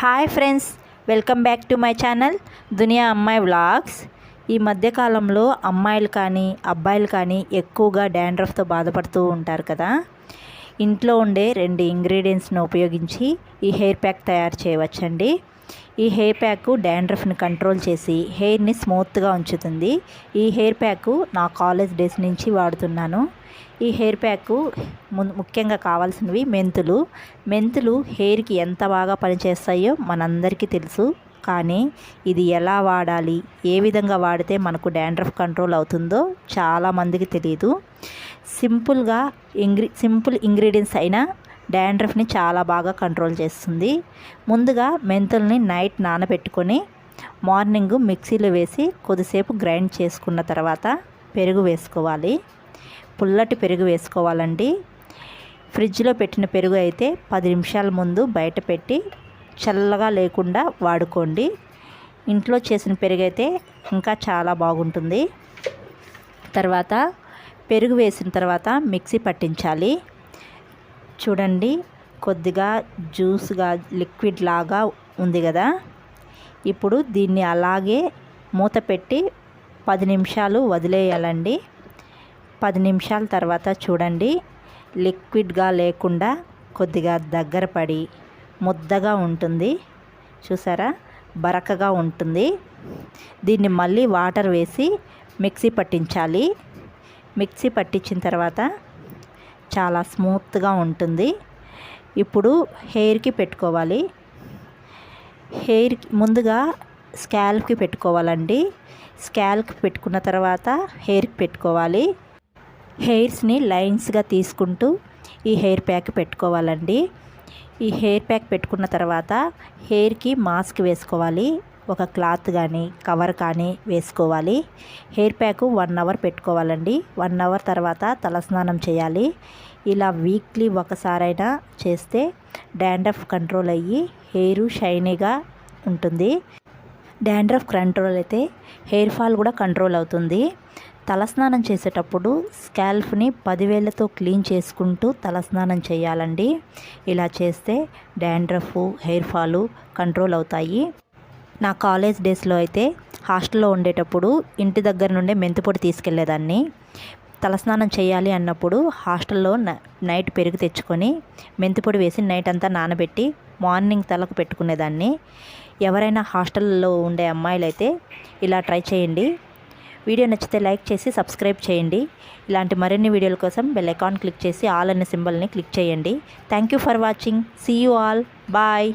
Hi friends welcome back to my channel Duniya Ammayi vlogs. ఈ మధ్యకాలంలో అమ్మాయిలు కానీ అబ్బాయిలు కానీ ఎక్కువగా డాండ్రఫ్తో బాధపడుతూ ఉంటారు కదా. ఇంట్లో ఉండే రెండు ఇంగ్రీడియంట్స్ను ఉపయోగించి ఈ హెయిర్ ప్యాక్ తయారు చేయవచ్చండి. ఈ హెయిర్ ప్యాక్ డాండ్రఫ్ని కంట్రోల్ చేసి హెయిర్ని స్మూత్గా ఉంచుతుంది. ఈ హెయిర్ ప్యాక్ నా కాలేజ్ డేస్ నుంచి వాడుతున్నాను. ఈ హెయిర్ ప్యాక్ ముఖ్యంగా కావాల్సినవి మెంతులు. మెంతులు హెయిర్కి ఎంత బాగా పనిచేస్తాయో మనందరికీ తెలుసు. కానీ ఇది ఎలా వాడాలి? ఏ విధంగా వాడితే మనకు డాండ్రఫ్ కంట్రోల్ అవుతుందో చాలామందికి తెలియదు సింపుల్గా ఇంగ్రీ సింపుల్ ఇంగ్రీడియంట్స్ అయినా డాండ్రఫ్ని చాలా బాగా కంట్రోల్ చేస్తుంది. ముందుగా మెంతుల్ని నైట్ నానబెట్టుకొని మార్నింగ్ మిక్సీలో వేసి కొద్దిసేపు గ్రైండ్ చేసుకున్న తర్వాత పెరుగు వేసుకోవాలి. పుల్లటి పెరుగు వేసుకోవాలండి. ఫ్రిడ్జ్లో పెట్టిన పెరుగు అయితే పది నిమిషాల ముందు బయట పెట్టి చల్లగా లేకుండా వాడుకోండి. ఇంట్లో చేసిన పెరుగు అయితే ఇంకా చాలా బాగుంటుంది. తర్వాత పెరుగు వేసిన తర్వాత మిక్సీ పట్టించాలి. చూడండి. కొద్దిగా జ్యూస్గా లిక్విడ్ లాగా ఉంది కదా. ఇప్పుడు దీన్ని అలాగే మూత పెట్టి పది నిమిషాలు వదిలేయాలండి. పది నిమిషాల తర్వాత చూడండి. లిక్విడ్గా లేకుండా కొద్దిగా దగ్గర పడి ముద్దగా ఉంటుంది. చూసారా? బరకగా ఉంటుంది. దీన్ని మళ్ళీ వాటర్ వేసి మిక్సీ పట్టించాలి. మిక్సీ పట్టించిన తర్వాత చాలా స్మూత్గా ఉంటుంది. ఇప్పుడు హెయిర్కి పెట్టుకోవాలి. హెయిర్ ముందుగా స్కాల్ప్కి పెట్టుకోవాలండి. స్కాల్ప్ పెట్టుకున్న తర్వాత హెయిర్కి పెట్టుకోవాలి. హెయిర్స్ని లైన్స్గా తీసుకుంటూ ఈ హెయిర్ ప్యాక్ పెట్టుకోవాలండి. ఈ హెయిర్ ప్యాక్ పెట్టుకున్న తర్వాత హెయిర్కి మాస్క్ వేసుకోవాలి. ఒక క్లాత్ కానీ కవర్ కానీ వేసుకోవాలి. హెయిర్ ప్యాక్ వన్ అవర్ పెట్టుకోవాలండి. వన్ అవర్ తర్వాత తలస్నానం చేయాలి. ఇలా వీక్లీ ఒకసారైనా చేస్తే డాండ్రఫ్ కంట్రోల్ అయ్యి హెయిర్ షైనీగా ఉంటుంది. డాండ్రఫ్ కంట్రోల్ అయితే హెయిర్ ఫాల్ కూడా కంట్రోల్ అవుతుంది. తలస్నానం చేసేటప్పుడు స్కాల్ఫ్ని పదివేలతో క్లీన్ చేసుకుంటూ తలస్నానం చేయాలండి. ఇలా చేస్తే డాండ్రఫ్ హెయిర్ ఫాలు కంట్రోల్ అవుతాయి. నా కాలేజ్ డేస్లో అయితే హాస్టల్లో ఉండేటప్పుడు ఇంటి దగ్గర నుండే మెంతిపొడి తీసుకెళ్ళేదాన్ని. తలస్నానం చేయాలి అన్నప్పుడు హాస్టల్లో నైట్ పెరుగు తెచ్చుకొని మెంతిపొడి వేసి నైట్ అంతా నానబెట్టి మార్నింగ్ తలకు పెట్టుకునేదాన్ని. ఎవరైనా హాస్టల్లో ఉండే అమ్మాయిలు అయితే ఇలా ట్రై చేయండి. వీడియో నచ్చితే లైక్ చేసి సబ్స్క్రైబ్ చేయండి. ఇలాంటి మరిన్ని వీడియోల కోసం బెల్ ఐకాన్ క్లిక్ చేసి ఆల్ అనే సింబల్ని క్లిక్ చేయండి. Thank you for watching. See you all. Bye.